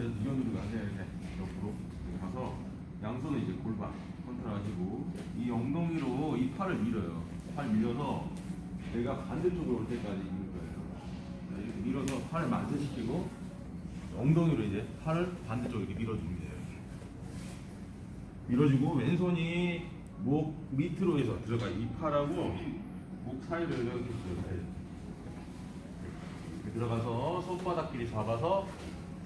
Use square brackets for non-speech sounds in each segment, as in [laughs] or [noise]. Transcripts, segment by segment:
상태에서 이어누르고 앉아야 돼. 옆으로 가서 양손은 이제 골반 컨트롤 하시고 이 엉덩이로 이 팔을 밀어요. 팔 밀어서 내가 반대쪽으로 올 때까지 미는 거예요. 네, 이렇게 밀어서 팔을 만세시키고 엉덩이로 이제 팔을 반대쪽으로 이렇게 밀어주면 돼요. 밀어주고 왼손이 목 밑으로 해서 들어가 이 팔하고 목 이렇게 돼요. 이렇게 들어가서 손바닥끼리 잡아서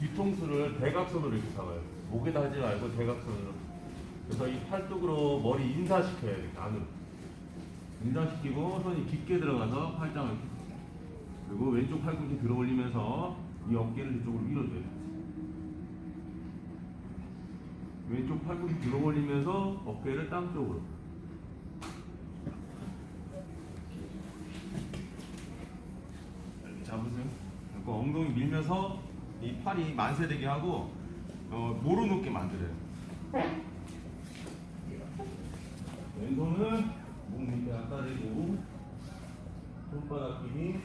뒤통수를 대각선으로 이렇게 잡아요. 목에다 하지 말고 대각선으로. 그래서 이 팔뚝으로 머리 인사시켜야 돼, 안으로. 인사시키고 손이 깊게 들어가서 팔짱을 이렇게. 그리고 왼쪽 팔꿈치 들어 올리면서 이 어깨를 이쪽으로 밀어줘요. 왼쪽 팔꿈치 들어 올리면서 어깨를 땅 쪽으로. 잡으세요. 그리고 엉덩이 밀면서 이 팔이 만세되게 하고 어, 모로 놓게 만들어요. 왼손은 목 밑에 대고 손바닥 힘이.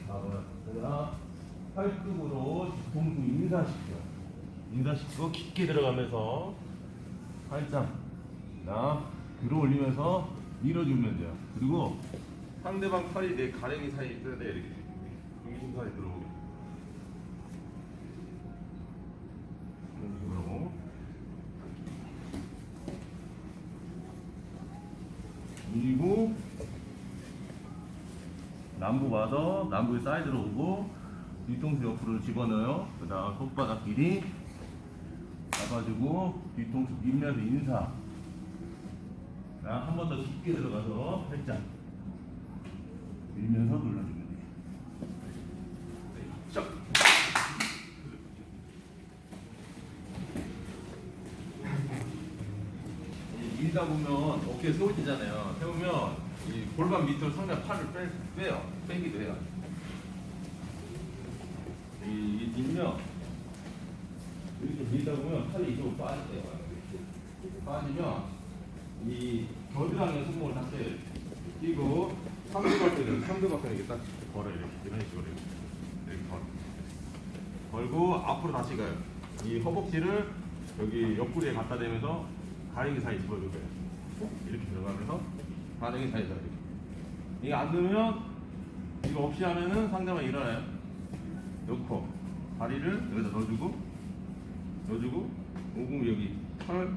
그다음 팔뚝으로 뒤통수 인사시켜. 인사시키고 깊게 들어가면서 팔짱 나 들어 올리면서 밀어주면 돼요. 그리고 상대방 팔이 내 가랭이 사이에 있어야 돼 이렇게 중심 사이 들어오게. 이런 식으로 밀고 남부 와서 남부의 사이드로 오고 뒤통수 옆으로 집어넣어요. 그 다음 손바닥 길이 잡아주고 뒤통수 밀면서 인사. 한 번 더 깊게 들어가서 팔짱 밀면서 눌러주면 돼요. 네, 쫙. 이 밀다 보면 어깨 세워지잖아요. 세우면 이 골반 밑으로 상대 팔을 빼, 빼요. 빼기도 해요. 이, 이 밀면 이렇게 밀다 보면 팔이 이쪽으로 빠질 때요. 빠지면 이 겨드랑이 손목을 다시 끼고 상대방패를 상대방패를 이렇게 딱 걸어요. 이렇게 이런 식으로 이렇게 걸. 걸고 앞으로 다시 가요. 이 허벅지를 여기 옆구리에 갖다 대면서 가랭이 사이 집어줄 거예요. 이렇게 들어가면서 가랭이 사이 집어줄 이게 안 되면 이거 없이 하면은 상대방 일어나요. 넣고 다리를 여기다 넣어주고 넣어주고 오금 여기 팔,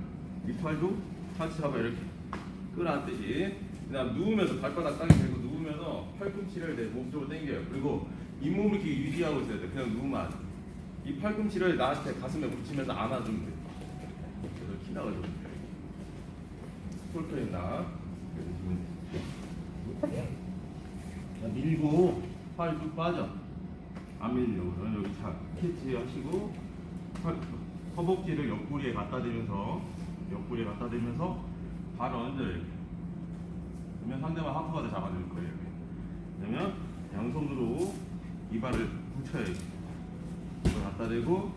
이 팔도 같이 잡아 이렇게 끌어안듯이 그다음 누우면서 발바닥 땅에 대고 누우면서 팔꿈치를 내 몸쪽으로 당겨요. 그리고 잇몸을 이렇게 유지하고 있어야 돼. 그냥 누우면 안 돼. 이 팔꿈치를 나한테 가슴에 붙이면서 안아주면 돼. 그래서 키 나가주면 돼. 폴터했나? 밀고 팔 쭉 빠져. 안 밀리려고 그러면 여기 자 캐치 하시고 팔- 허벅지를 옆구리에 갖다 대면서 옆구리에 갖다 대면서 발을 얹어요 이렇게. 그러면 상대방 하프가드 잡아줄 거예요. 그러면 양손으로 이 발을 붙여요. 이걸 갖다 대고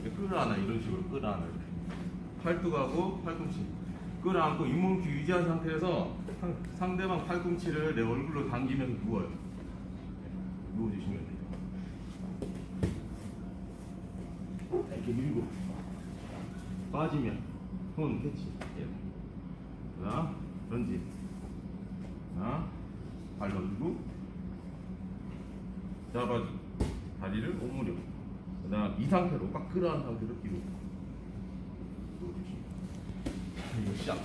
이렇게 끌어안아 이런 식으로 끌어안아 이렇게. 팔뚝하고 팔꿈치 끌어안고 잇몸 기 유지한 상태에서 상- 상대방 팔꿈치를 내 얼굴로 당기면서 누워요. 누워주시면 돼요. 이렇게 밀고 빠지면 손 캐치. 예. 그다음 런지. 하나 발 넣어주고 잡아주고 다리를 오므려. 그다음 이 상태로 꽉 끌어안 상태로 뒤로. 누워주시면 그리고 시작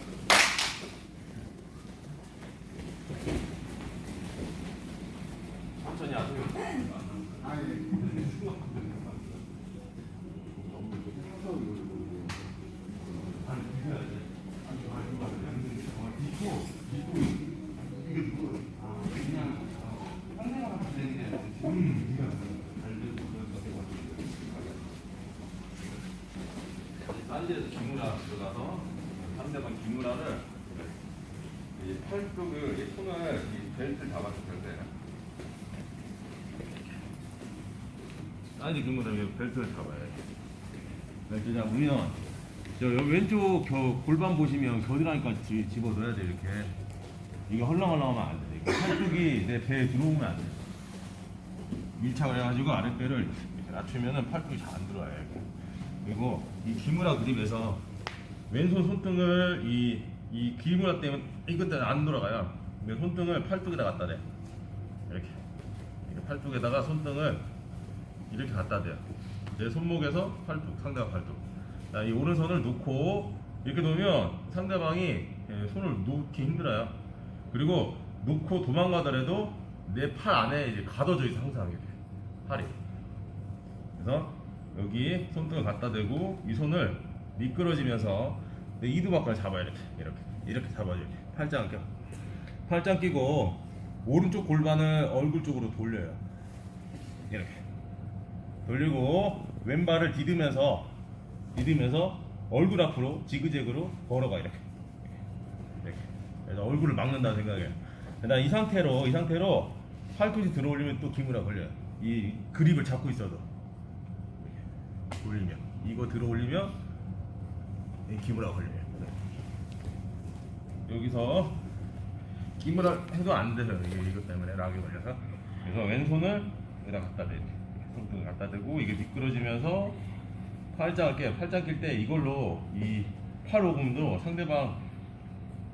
천천히 하세요 딴지에서 기무라 들어가서 상대방 기무라를 이 팔뚝을 이 이 벨트 잡아서 벨트에 딴지 기무라 벨트를 잡아야 돼. 벨트 잡으면 저 여기 왼쪽 겨, 골반 보시면 겨드랑이까 지 집어 넣어야 돼 이렇게. 이게 헐렁헐렁하면 안 돼. 이게 팔뚝이 내 배에 들어오면 안 돼. 밀착을 해가지고 아랫배를 낮추면은 팔뚝이 잘 안 들어와요. 그리고 이 기무라 그립에서 왼손 손등을 이, 이 기무라 때문에 이것 때문에 안 돌아가요. 손등을 팔뚝에다 갖다 대. 이렇게. 팔뚝에다가 손등을 이렇게 갖다 대요. 내 손목에서 팔뚝, 상대방 팔뚝. 자, 이 오른손을 놓고 이렇게 놓으면 상대방이 예, 손을 놓기 힘들어요. 그리고 놓고 도망가더라도 내 팔 안에 이제 가둬져 있어 항상 이렇게 팔이. 그래서 여기 손등을 갖다 대고 이 손을 미끄러지면서 내 이두박을 잡아야 이렇게 이렇게 이렇게 이렇게 팔짱 껴. 팔짱 끼고 오른쪽 골반을 얼굴 쪽으로 돌려요. 이렇게 돌리고 왼발을 디디면서 디디면서 얼굴 앞으로 지그재그로 걸어가 이렇게 이렇게 그래서 얼굴을 막는다는 생각이에요. 나이 상태로 이 상태로 팔꿈치 들어올리면 또 기무라 걸려요. 이 그립을 잡고 있어도 돌리면 이거 들어올리면 이 기무라 걸려요. 여기서 기무라 해도 안 돼요. 이게 이것 때문에 락이 걸려서 그래서 왼손을 여기다 갖다 대 이렇게 손등을 갖다 대고 이게 미끄러지면서 팔짱을 깨요. 팔짱 낄 때 이걸로 이 팔 오금도 상대방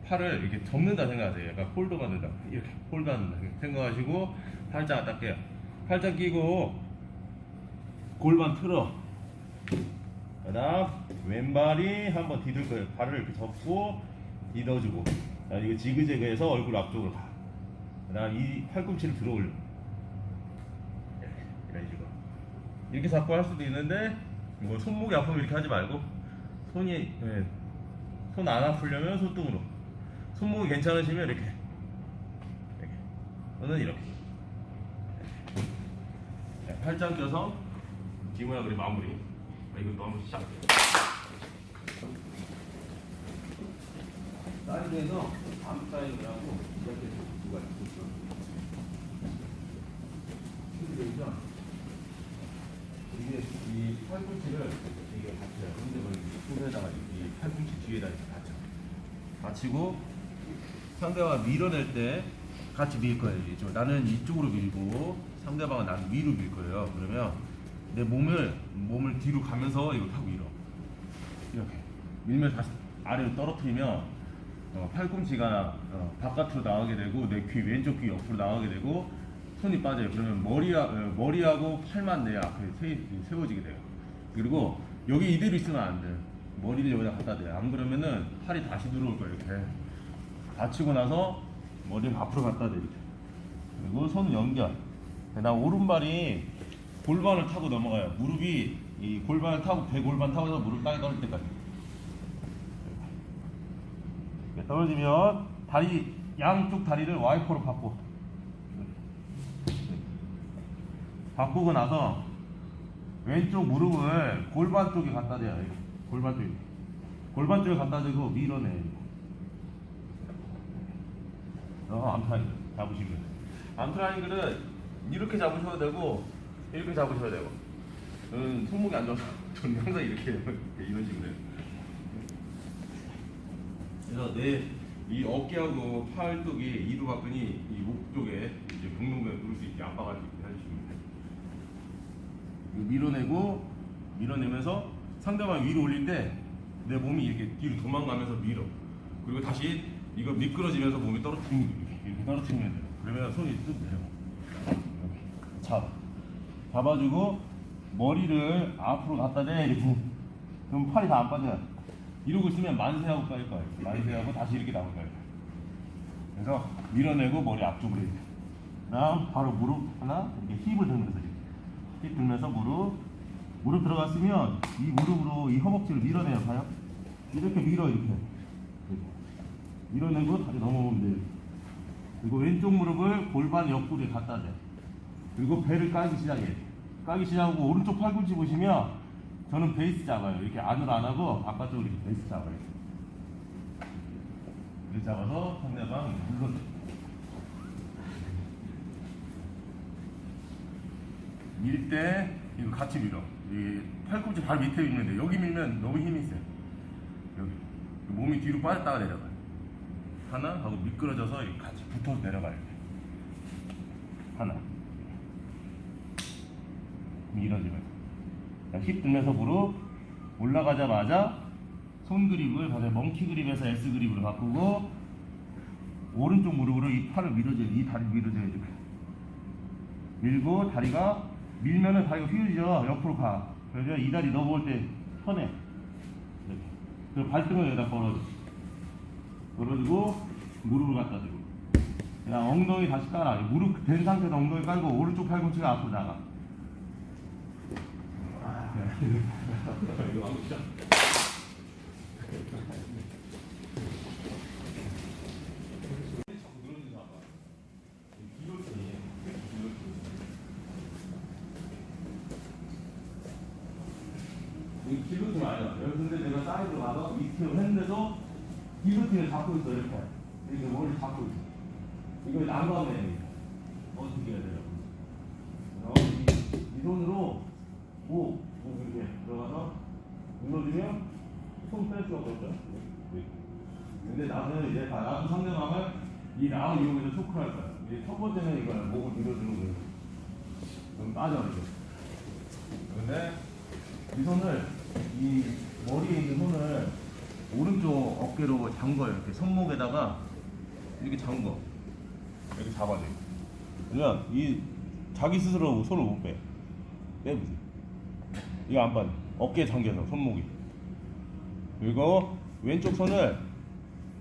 팔을 이렇게 접는다 생각하세요. 약간 폴더 받는다. 이렇게 폴더 한다 생각하시고 팔짱 딱 깨요. 팔짱 끼고 골반 틀어. 그다음 왼발이 한번 디딜 거예요. 발을 이렇게 접고 디뎌주고. 자, 이거 지그재그해서 얼굴 앞쪽으로 가. 그다음 이 팔꿈치를 들어 올려. 이런 식으로. 이렇게 잡고 할 수도 있는데 뭐 손목이 아프면 이렇게 하지 말고 손이 예, 손안 아프려면 손등으로. 손목이 괜찮으시면 이렇게. 이렇게. 또는 이렇게. 네, 팔짱 껴서 기모야 그리 마무리. 자, 이것도 한번 시작 사이드에서 암 사이드를 하고 이렇게 두가 있죠 되죠? 이게 이 팔꿈치를 이게 받쳐요. 근데 뭐 손에다가 이 팔꿈치 뒤에다 이렇게 받쳐. 받치고 상대방 밀어낼 때 같이 밀 거예요. 이쪽. 나는 이쪽으로 밀고 상대방은 나는 위로 밀 거예요. 그러면 내 몸을 몸을 뒤로 가면서 이거 타고 밀어. 이렇게 밀면 다시 아래로 떨어뜨리면 어, 팔꿈치가 어, 바깥으로 나가게 되고 내 귀 왼쪽 귀 옆으로 나가게 되고 손이 빠져요. 그러면 머리하, 어, 머리하고 팔만 내 앞에 세, 세워지게 돼요. 그리고 여기 이대로 있으면 안 돼요. 머리를 여기다 갖다 대요. 안 그러면은 팔이 다시 들어올 거예요. 이렇게 받치고 나서 머리를 앞으로 갖다 대 이렇게. 그리고 손 연결. 나 오른발이 골반을 타고 넘어가요. 무릎이 이 골반을 타고 배 골반 타고서 무릎 땅에 떨어질 때까지. 이렇게 떨어지면 다리 양쪽 다리를 와이퍼로 바꿔. 바꾸고 나서 왼쪽 무릎을 골반 쪽에 갖다 대요. 골반 쪽에. 골반 쪽에 갖다 대고 밀어내. 어, 암트라인글 잡으시면. 암트라인글은 이렇게 잡으셔도 되고 이렇게 잡으셔도 되고. 저는 손목이 안 좋아서 [laughs] 저는 항상 이렇게. 이런 식으로 해요. 그래서 내 이 어깨하고 팔뚝이 이두박근이 이목 쪽에 이제 복근근을 누를 수 있게 압박할 수 있게 해주시면 돼요. 밀어내고 밀어내면서 상대방 위로 올릴 때 내 몸이 이렇게 뒤로 도망가면서 밀어. 그리고 다시 이거 미끄러지면서 몸이 떨어뜨리면 돼. 이렇게, 이렇게 떨어뜨리면 돼요. 그러면 손이 뚝 내려. 잡아. 잡아주고 머리를 앞으로 갖다 대 이렇게. 그럼 팔이 다 안 빠져요. 이러고 있으면 만세하고 빠질 거예요. 만세하고 다시 이렇게 나올 거예요. 그래서 밀어내고 머리 앞쪽으로 이렇게. 그다음 바로 무릎 하나 이렇게 힙을 들면서 이렇게. 힙 들면서 무릎 무릎 들어갔으면 이 무릎으로 이 허벅지를 밀어내요 봐요 이렇게 밀어 이렇게 이렇게. 밀어내고 다시 넘어오면 돼요 그리고 왼쪽 무릎을 골반 옆구리에 갖다 대 그리고 배를 까기 시작해 까기 시작하고 오른쪽 팔꿈치 보시면 저는 베이스 잡아요 이렇게 안으로 안 하고 바깥쪽으로 이렇게 베이스 잡아요 이렇게 잡아서 상대방 물론 밀 때 이거 같이 밀어. 이 팔꿈치 발 밑에 밀는데 여기 밀면 너무 힘이 있어요. 여기 몸이 뒤로 빠졌다가 내려가요. 하나 하고 미끄러져서 같이 붙어서 내려가요. 하나. 밀어주면서. 자, 힙 들면서 무릎 올라가자마자 손 그립을 다시 멍키 그립에서 S 그립으로 바꾸고 오른쪽 무릎으로 이 팔을 밀어줘요. 이 다리 밀어줘요. 이렇게. 밀고 다리가 밀면은 다리가 휘어지죠. 옆으로 가. 그래서 이 다리 넘어올 때 편해. 이렇게. 그리고 발등을 여기다 걸어줘. 걸어주고 무릎을 갖다 대고. 그냥 엉덩이 다시 깔아. 무릎 된 상태에서 엉덩이 깔고 오른쪽 팔꿈치가 앞으로 나가. 이거 안 보시죠? 자꾸 늘어지는 아빠. 기로틴이에요. 기로틴. 이 기로틴 아니야. 근데 내가 사이드로 가서 이스텝을 했는데도 기로틴을 잡고 있어 이렇게. 이렇게 머리 잡고 있어. 이거 난감해. 어떻게 해야 돼요? 어, 이, 이 손으로 목, 목 이렇게 들어가서 눌러주면 손 뺄 수가 없죠. 근데 나는 이제 다 나도 상대방을 이 나을 이용해서 초크할 거야. 이제 첫 번째는 이거야. 목을 밀어주는 거예요. 그럼 빠져 이제. 근데 이 손을 이 머리에 있는 손을 오른쪽 어깨로 잠궈요. 이렇게 손목에다가 이렇게 잠궈. 이렇게 잡아줘. 그러면 이 자기 스스로 손을 못 빼. 빼보세요. 이거 안 빠져. 어깨에 잠겨서 손목이. 그리고 왼쪽 손을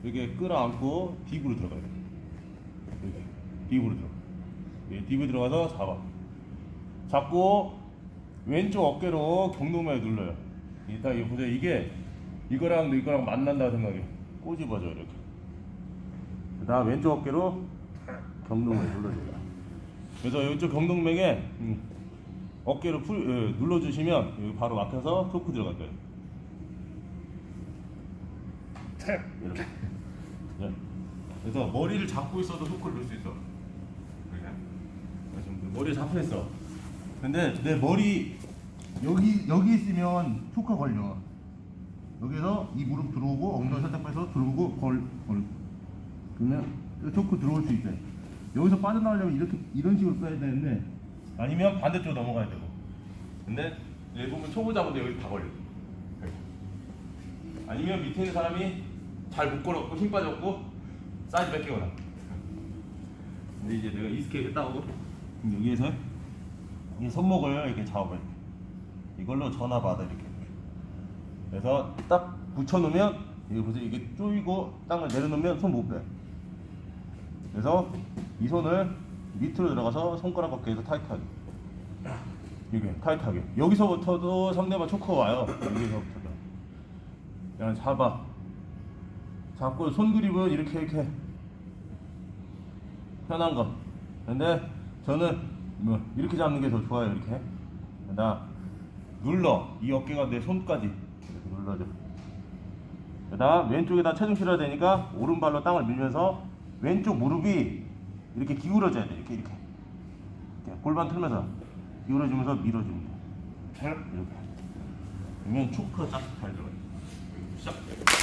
이렇게 끌어안고 딥으로 들어가요. 이렇게 딥으로 들어. 예, 딥으로 들어가서 잡아. 잡고 왼쪽 어깨로 경동맥 눌러요. 이따 이거 보세요. 이게 이거랑 이거랑 만난다 생각해. 꼬집어져 이렇게. 그다음 왼쪽 어깨로 경동맥 눌러줘요. 그래서 왼쪽 경동맥에 음, 어깨로 풀, 예, 눌러주시면 여기 바로 막혀서 토크 들어갈 거예요. 이렇게. 네. 그래서 머리를 잡고 있어도 토크를 넣을 수 있어. 지금 머리에 잡혀 있어. 근데 내 머리 여기 여기 있으면 토크 걸려. 여기서 이 무릎 들어오고 엉덩이 살짝 빼서 들어오고 걸 걸. 그러면 토크 들어올 수 있대. 여기서 빠져나오려면 이렇게 이런 식으로 빼야 되는데 아니면 반대쪽 넘어가야 되고. 근데 보면 초보자분들 여기 다 걸려. 아니면 밑에 있는 사람이 잘 못 걸었고 힘 빠졌고 사이즈 뺏기거나. 근데 이제 내가 이스케이트 따오고 여기에서 이 손목을 이렇게 잡아요. 이걸로 전화 받아 이렇게. 그래서 딱 붙여놓으면 이거 보세요 이게 쪼이고 땅을 내려놓으면 손 못 빼. 그래서 이 손을 밑으로 들어가서 손가락 어깨에서 타이트하게. 이게 타이트하게. 여기서부터도 상대방 초커 와요. 여기서부터도. 그냥 잡아. 잡고 손 그립은 이렇게 이렇게 편한 거. 근데 저는 뭐 이렇게 잡는 게 더 좋아요. 이렇게. 나 눌러 이 어깨가 내 손까지 이렇게 눌러줘. 그다음 왼쪽에다 체중 실어야 되니까 오른발로 땅을 밀면서 왼쪽 무릎이 이렇게 기울어져야 돼. 이렇게 이렇게. 이렇게 골반 틀면서 기울어지면서 돼. 이렇게. 그러면 초크가 쫙 잘 들어가요. 시작.